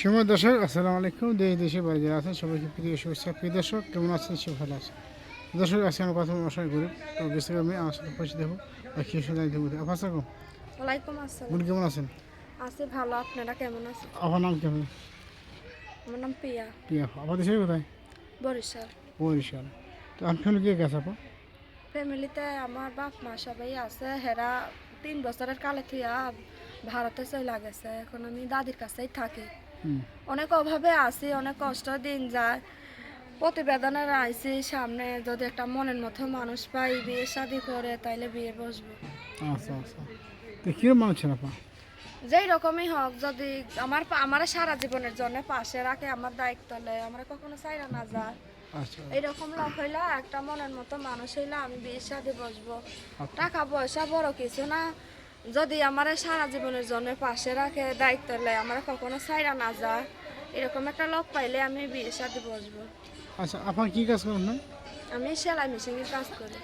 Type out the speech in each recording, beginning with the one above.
সময় দর্শক আসসালামু আলাইকুম। দেশ দেশে বাড়ি যারা আছেন সবাইকে প্রিয় শুভেচ্ছা। প্রিয় দর্শক কেমন আছেন? সে ভালো আছেন? দর্শক আজকে আমার কথা অসহায় গরিব। তো বেশি আমি আমার সাথে পরিচিত হব। আর কি শুনে জানিতে বলতে আপনার সাথে ওয়ালাইকুম আসসালাম। বোন কেমন আছেন? আছি ভালো। আপনারা কেমন আছেন? আপনার নাম কেমন? আমার নাম পিয়া। প্রিয়া আপনার দেশের কোথায়? বরিশাল। বরিশাল। তো আমি ফ্যামিলি কে গেছে আপা? ফ্যামিলিতে আমার বাপ মা সবাই আছে। হেরা তিন বছরের কালে থুয়া ভারতে চলে গেছে। এখন আমি দাদির কাছেই থাকি। অনেক অভাবে আছি অনেক কষ্ট দিন যায়। প্রতিবেদনের আইসি সামনে যদি একটা মনের মতো মানুষ পাই বিয়ে শাদি করে তাইলে বিয়ে বসবো। আচ্ছা আচ্ছা। তো কীরকম মানুষ আপা? যেই রকমই হোক যদি আমার আমার সারা জীবনের জন্য পাশে রাখে আমার দায়িত্ব নেয় আমার কখনো চাইরা না যায়। আচ্ছা। এইরকম লোক হইলে একটা মনের মতো মানুষ হইলে আমি বিয়ে সাথে বসবো। আচ্ছা। টাকা পয়সা বড় কিছু না যদি আমার সারা জীবনের জন্য পাশে রাখে দায়িত্ব নেয় আমার কখনো ছাইরা না যায় এরকম একটা লোক পাইলে আমি বিয়ের সাথে বসবো। আচ্ছা আপনার কী কাজ করেন না? আমি সেলাই মেশিনের কাজ করি।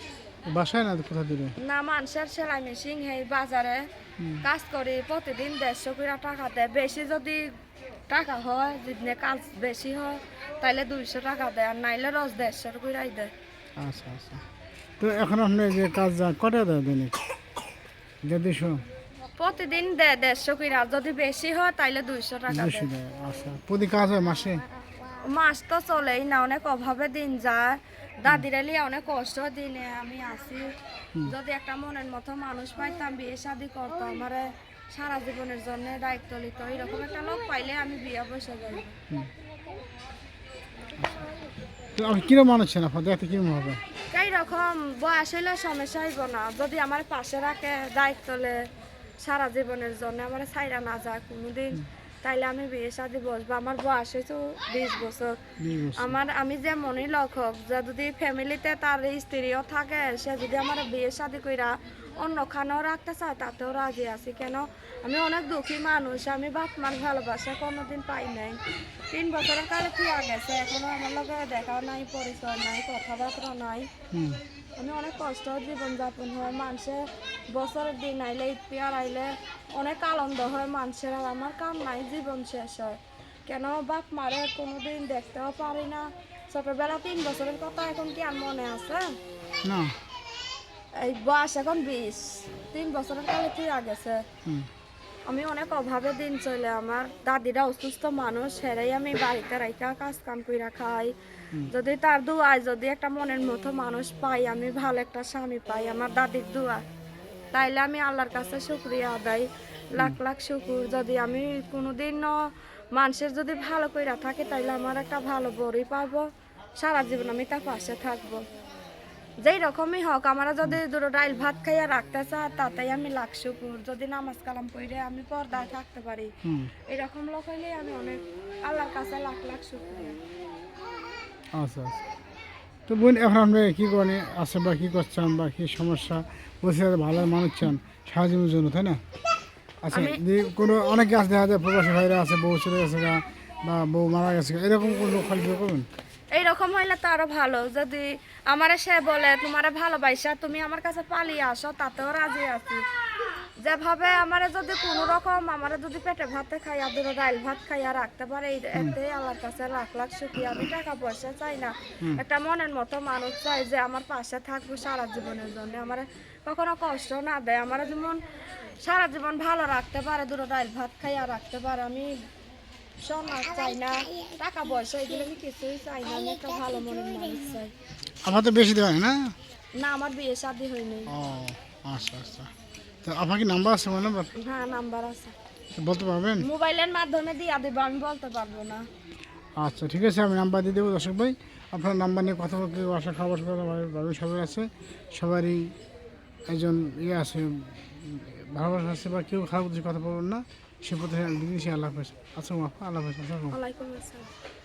বাসায় না কোথা দিলে না মানুষের সেলাই মেশিন এই বাজারে কাজ করি প্রতিদিন দেড়শো করে টাকা দেয়। বেশি যদি টাকা হয় যদি কাজ বেশি হয় তাইলে দুইশো টাকা দেয় আর নাইলে রোজ দেড়শো করেই দেয়। আচ্ছা আচ্ছা। তো এখন আপনি যে কাজ কটা দেয় দৈনিক যদি প্রতিদিন দেড়শো আর যদি বেশি হয় তাইলে দুইশো টাকা দেয় আচ্ছা। প্রতি কাজ হয় মাসে? মাস তো চলেই না অনেক অভাবে দিন যায়। দাদিরা লিয়ে অনেক কষ্ট দিনে আমি আছি। যদি একটা মনের মতো মানুষ পাইতাম বিয়ে শাদি করতাম আমার সারা জীবনের জন্য দায়িত্ব নিত। এরকম একটা লোক পাইলে আমি বিয়ে বসে যাই কীরকম মানুষ ছিলেন আপনার দেখতে কীরকম হবে? এই রকম বয়স হইলে সমস্যা হইব না। যদি আমার পাশে রাখে দায়িত্বলে সারা জীবনের জন্য আমার সাইরা না যায় কোনোদিন তাইলে আমি বিয়ে শাদি বসবো। আমার বয়স হয়েছে বিশ বছর। আমার আমি যে মনে লক্ষক যে যদি ফ্যামিলিতে তার স্ত্রীও থাকে সে যদি আমার বিয়ে শাদি কইরা অন্য খানেও রাখতে চায় তাতেও রাজি আছি। কেন? আমি অনেক দুঃখী মানুষ। আমি বাপ মার ভালোবাসা কোনোদিন পাই নাই। তিন বছরের কালে তুই গেছে। এখনও আমার লগে দেখা নাই পরিচয় নাই কথাবার্তা নাই। আমি অনেক কষ্ট জীবন যাপন হয় মানুষের বছরের দিন আইলে ঈদ পিয়ার আইলে অনেক আনন্দ হয় মানুষের আর আমার কাম নাই জীবন শেষ হয়। কেন বাপ মারে কোনোদিন দেখতেও পারি না। ছোটবেলা তিন বছরের কথা এখন কি আর মনে আছে? না। এই বয়স এখন বিশ। তিন বছরের কালে তুই গেছে? হুম। আমি অনেক অভাবে দিন চলে আমার দাদিরা অসুস্থ মানুষ সেরাই আমি বাড়িতে রাইখা কাজ কাম কইরা খাই। যদি তার দুয়ায় যদি একটা মনের মতো মানুষ পাই আমি ভালো একটা স্বামী পাই আমার দাদির দুয়া তাইলে আমি আল্লাহর কাছে শুক্রিয়া আদায় লাখ লাখ শুকুর। যদি আমি কোনোদিন মানুষের যদি ভালো কইরা থাকে তাইলে আমার একটা ভালো বড়ি পাবো। সারা জীবন আমি তার পাশে থাকব। যেই রকমই হোক আমরা যদি দুটো ডাইল ভাত খাইয়া রাখতে চাই তাতেই আমি লাখ শুকুর যদি নামাজ কালাম পড়ে আমি পর্দায় থাকতে পারি। এরকম লোক হইলে আমি অনেক আল্লাহর কাছে লাখ লাখ শুক্রিয়া। আচ্ছা আচ্ছা। তো বোন এখন আপনি কী করেন আছে বা কী করছেন বা কী সমস্যা? বসে আছে ভালো মানুষ চান সাহায্যের জন্য তাই না? আচ্ছা যদি কোনো অনেক গাছ দেখা যায় প্রবাসী ভাইরা আছে বউ চলে গেছে বা বউ মারা গেছে এরকম কোনো লোক খালি করবেন? এইরকম হইলে তো আরও ভালো। যদি আমারে সে বলে তোমার ভালোবাসা তুমি আমার কাছে পালিয়ে আসো তাতেও রাজি আছি। যেভাবে আমারে যদি কোনো রকম আমারে যদি পেটে ভাতে খাইয়া দুটো ডাইল ভাত খাইয়া রাখতে পারে এই এতে আল্লাহর কাছে লাখ লাখ সুখী আমি টাকা পয়সা চাই না। একটা মনের মতো মানুষ চাই যে আমার পাশে থাকব সারা জীবনের জন্য। আমার কখনো কষ্ট না দেয়। আমার যেমন সারা জীবন ভালো রাখতে পারে দুটো ডাইল ভাত খাইয়া রাখতে পারে। আমি সোনা চাই না। টাকা পয়সা এগুলো আমি কিছুই চাই না আমি একটা ভালো মনের মানুষ চাই। আমার তো বেশি দেওয়া না? না আমার বিয়ে শাদি হয়নি। ও আচ্ছা আচ্ছা। তো আপনার কি নাম্বার আছে মনে হ্যাঁ নাম্বার আছে। বলতে পারবেন? মোবাইলের মাধ্যমে দিয়ে দেবো আমি বলতে পারব না। আচ্ছা ঠিক আছে আমি নাম্বার দিয়ে দেবো দর্শক ভাই। আপনার নাম্বার নিয়ে কথা বলতে আশা খাবার বাড়ি সবাই আছে। সবারই একজন ইয়ে আছে ভালোবাসা আছে বা কেউ খারাপ কথা বলবেন না। সে পথে আল্লাহ হাফেজ। আচ্ছা আল্লাহ হাফেজ আসসালামু। আসসালাম।